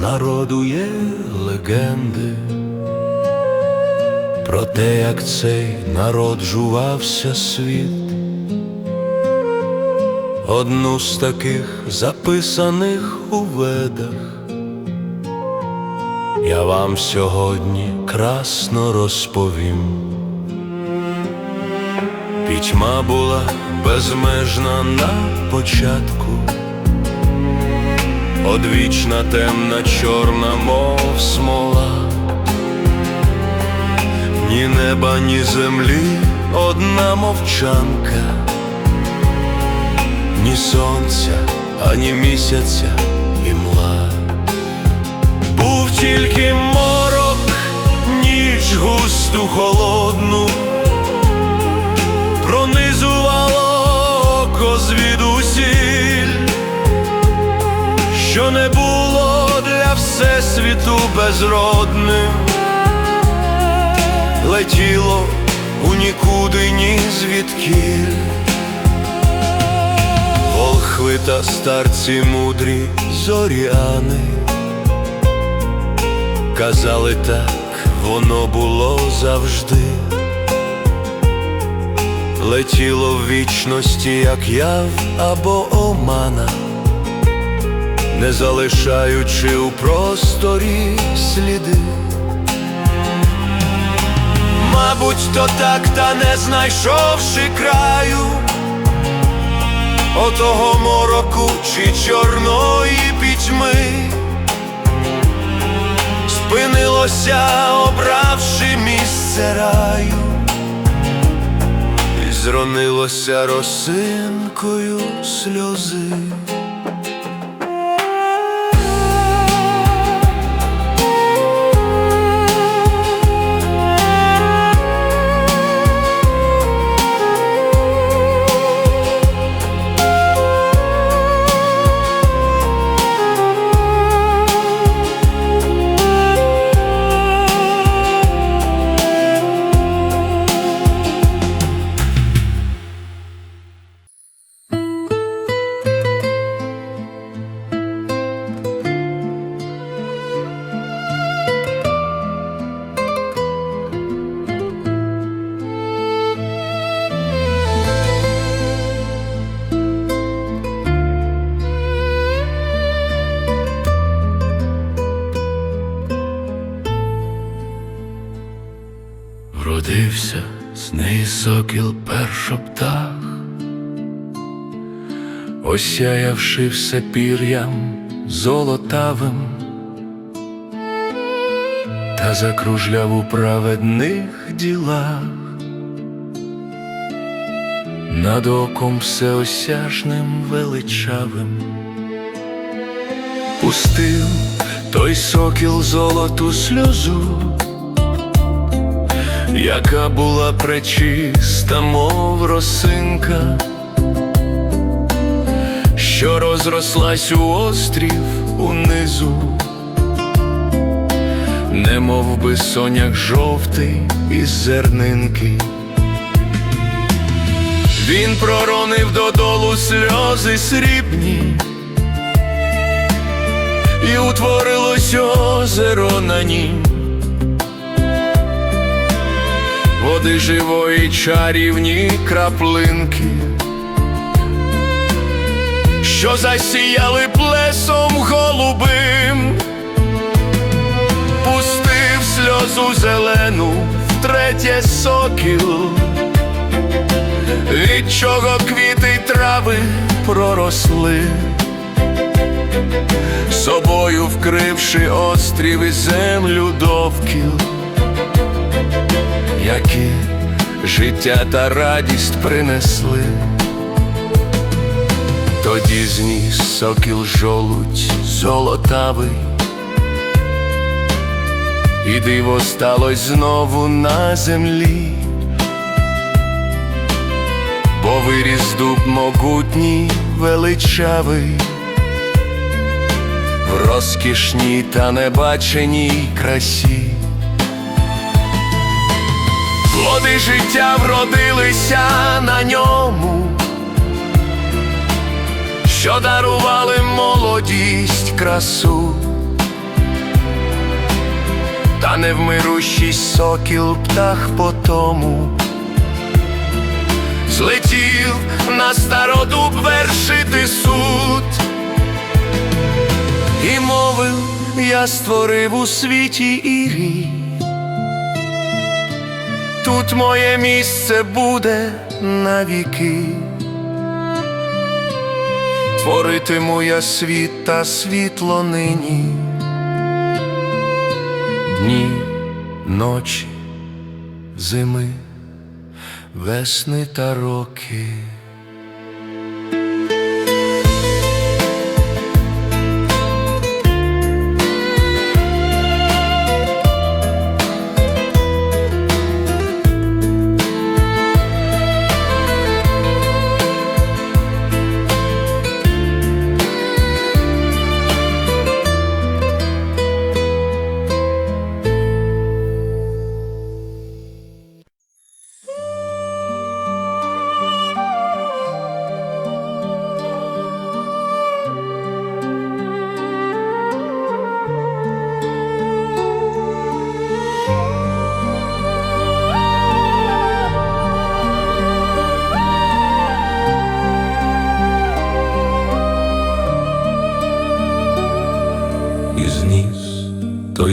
народу є легенди про те, як цей народжувався світ. Одну з таких записаних у ведах я вам сьогодні красно розповім. Пітьма була безмежна на початку, одвічна темна чорна, мов смола, ні неба, ні землі, одна мовчанка, ні сонця, ані місяця і мла. Був тільки морок, ніч густу холодну, пронизувало око звідусіль, не було для всесвіту безродним, летіло у нікуди ні звідкіль. Волхви та старці мудрі зоряни Казали так, воно було завжди, летіло в вічності, як яв або омана, не залишаючи у просторі сліди. Мабуть, то так, та не знайшовши краю, отого мороку чи чорної пітьми спинилося, обравши місце раю, і зронилося росинкою сльози. Неї сокіл першоптах, осяявши все пір'ям золотавим, та закружляв у праведних ділах, над оком всеосяжним величавим, пустив той сокіл золоту сльозу яка була пречиста, мов росинка, що розрослась у острів унизу, не мов би соняк жовтий із зернинки. Він проронив додолу сльози срібні, і утворилось озеро на нім. Води живої чарівні краплинки, що засіяли плесом голубим, пустив сльозу зелену втретє сокіл, від чого квіти трави проросли. Собою вкривши острів і землю довкіл які життя та радість принесли, тоді зніс сокіл жолудь золотавий, і диво сталось знову на землі, бо виріс дуб могутній величавий. В розкішній та небаченій красі Плоди життя вродилися на ньому, що дарували молодість красу, та невмирущий сокіл птах потому. Злетів на стародуб вершити суд. І мовив, я створив у світі ірій. Тут моє місце буде навіки. Творитиму я світ та світло нині. Дні, ночі, зими, весни та роки.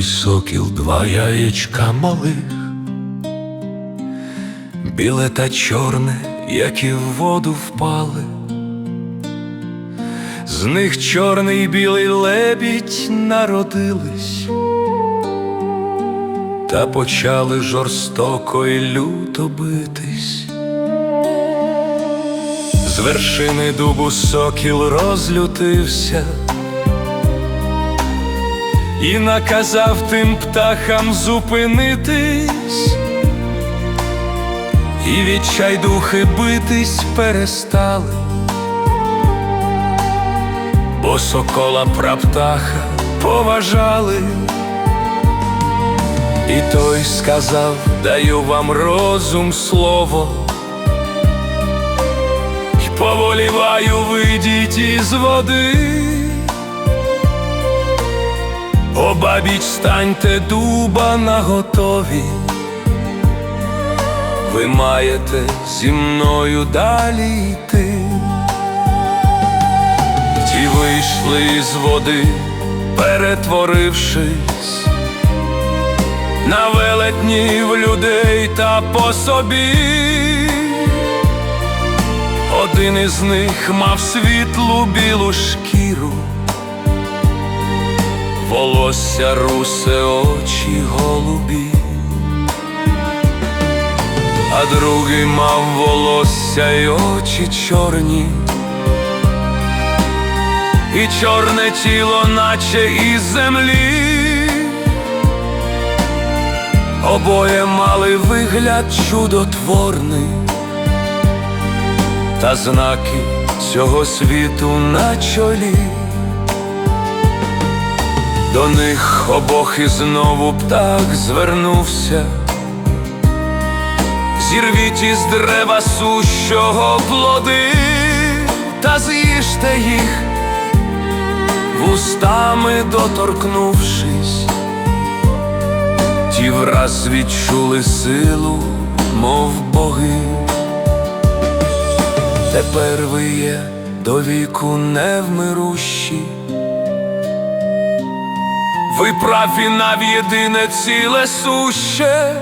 Сокіл два яєчка малих, біле та чорне, які в воду впали. З них чорний і білий лебідь народились, та почали жорстоко і люто битись. З вершини дубу сокіл розлютився і наказав тим птахам зупинитись, і відчайдухи битись перестали, бо сокола праптаха поважали, і той сказав, даю вам розум слово. й Поволіваю, вийдіть із води. Обабіч станьте дуба наготові, ви маєте зі мною далі йти. Ті вийшли з води, перетворившись на велетнів людей та по собі. Один із них мав світлу білу шкіру волосся русе, очі голубі, а другий мав волосся й очі чорні, і чорне тіло, наче із землі. Обоє мали вигляд чудотворний, та знаки цього світу на чолі. До них обох і знову птах звернувся, зірвіть із дерева сущого плоди, та з'їжте їх, вустами доторкнувшись, ті враз відчули силу, мов боги. Тепер ви є до віку невмирущі. Ви праві на єдине ціле суще,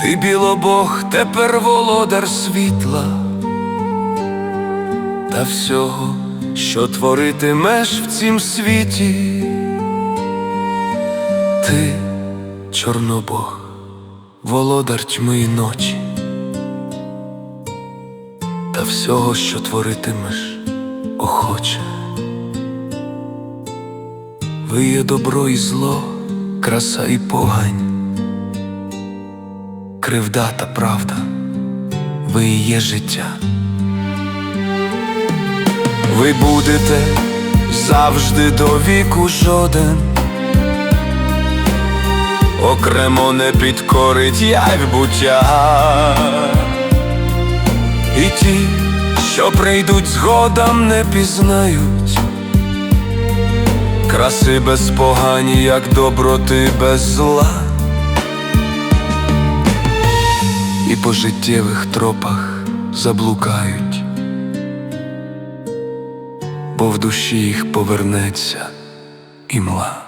ти білобог, тепер володар світла, та всього, що творитимеш в цім світі, ти, чорнобог, володар тьми і ночі, та всього, що творитимеш, охоче. Ви є добро і зло, краса і погань, кривда та правда, ви є життя. Ви будете завжди до віку жоден, окремо не підкорить явь буття, і ті, що прийдуть згодом, не пізнають краси безпогані, як доброти без зла. І по життєвих тропах заблукають, бо в душі їх повернеться імла.